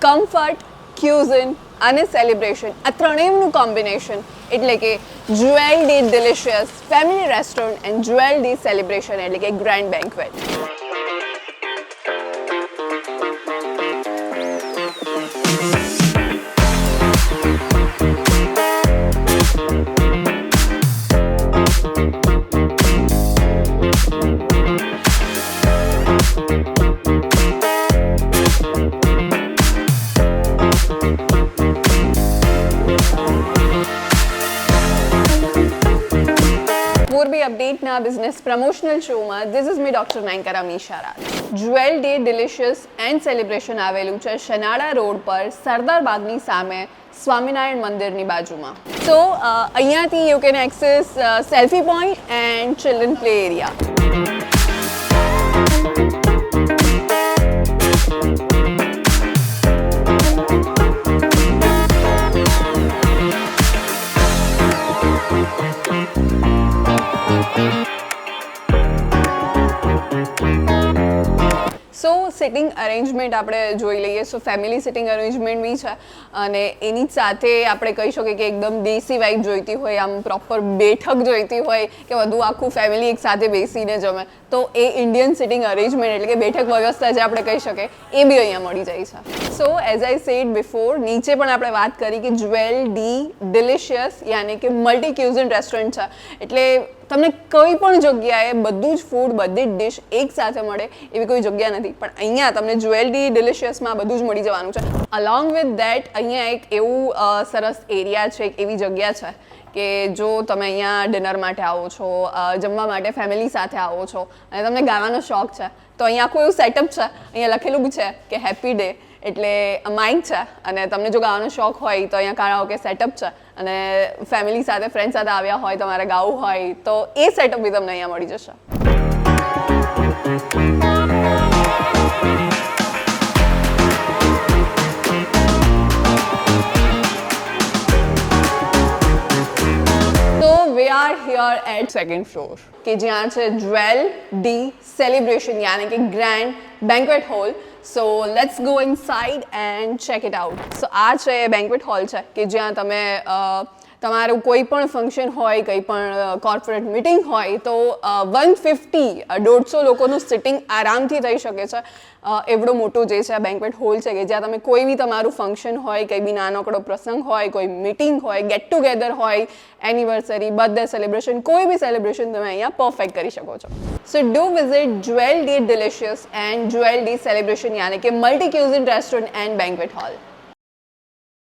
Comfort cuisine અને celebration આ ત્રણેયનું combination એટલે કે Jewel D delicious family restaurant and Jewel D celebration એટલે કે ગ્રાન્ડ બેન્કવેટ મોરબી અપડેટના બિઝનેસ પ્રમોશનલ શોમાં ધીસ ઇઝ મી ડોક્ટર નાયંકરા મીશારા Jewel D delicious and celebration આવેલું છે શનાળા રોડ પર સરદાર બાગની સામે સ્વામિનારાયણ મંદિરની બાજુમાં સો અહીંયાથી you can access selfie point and children play area so sitting arrangement આપણે જોઈ લઈએ. સો ફેમિલી સિટિંગ અરેન્જમેન્ટ બી છે. અને એની સાથે આપણે કહી શકીએ કે એકદમ દેશી વાઇબ જોઈતી હોય, આમ પ્રોપર બેઠક જોઈતી હોય કે બધું આખું ફેમિલી એક સાથે બેસીને જમે. તો એ ઇન્ડિયન સિટિંગ અરેન્જમેન્ટ એટલે કે બેઠક વ્યવસ્થા જે આપણે કહી શકીએ, એ બી અહીંયા મળી જાય છે. So as I said before નીચે પણ આપણે વાત કરી કે જ્વેલ, ડી ડિલિશિયસ યાની કે મલ્ટી ક્યુઝન રેસ્ટોરન્ટ છે. એટલે તમને કોઈ પણ જગ્યાએ બધું જ ફૂડ બધી જ ડિશ એકસાથે મળે એવી કોઈ જગ્યા નથી. પણ અહીંયા તમને જ્વેલરી ડિલિશિયસમાં બધું જ મળી જવાનું છે. અલોંગ વિથ દેટ અહીંયા એક એવું સરસ એરિયા છે, એક એવી જગ્યા છે કે જો તમે અહીંયા ડિનર માટે આવો છો જમવા માટે ફેમિલી સાથે આવો છો અને તમને ગાવાનો શોખ છે, તો અહીંયા આખું એવું સેટઅપ છે. અહીંયા લખેલું બી છે કે હેપી ડે એટલે માઇક છે અને તમને જો ગાવાનો શોખ હોય તો અહીંયા કારાઓકે સેટઅપ છે. અને ફેમિલી સાથે ફ્રેન્ડ સાથે આવ્યા હોય, તમારે ગાવું હોય, તો એ સેટઅપ બી તમને અહીંયા મળી જશે. તો we are here at second floor કે જ્યાં છે જ્વેલ ડી સેલિબ્રેશન યાની કે grand banquet hall so let's go inside and check it out so આ છે બેન્કવેટ હોલ છે કે જ્યાં તમે તમારું કોઈ પણ ફંક્શન હોય, કંઈ પણ કોર્પોરેટ મિટિંગ હોય, તો વન ફિફ્ટી દોઢસો લોકોનું સિટિંગ આરામથી થઈ શકે છે. એવડો મોટો જે છે બેન્ક્વેટ હોલ છે કે જ્યાં તમે કોઈ બી તમારું ફંક્શન હોય, કંઈ બી નાનકડો પ્રસંગ હોય, કોઈ મિટિંગ હોય ગેટ ટુગેધર હોય એનિવર્સરી બર્થડે સેલિબ્રેશન કોઈ બી સેલિબ્રેશન તમે અહીંયા પરફેક્ટ કરી શકો છો. So do visit Jewel D delicious and Jewel D celebration યાને કે multi cuisine restaurant and banquet hall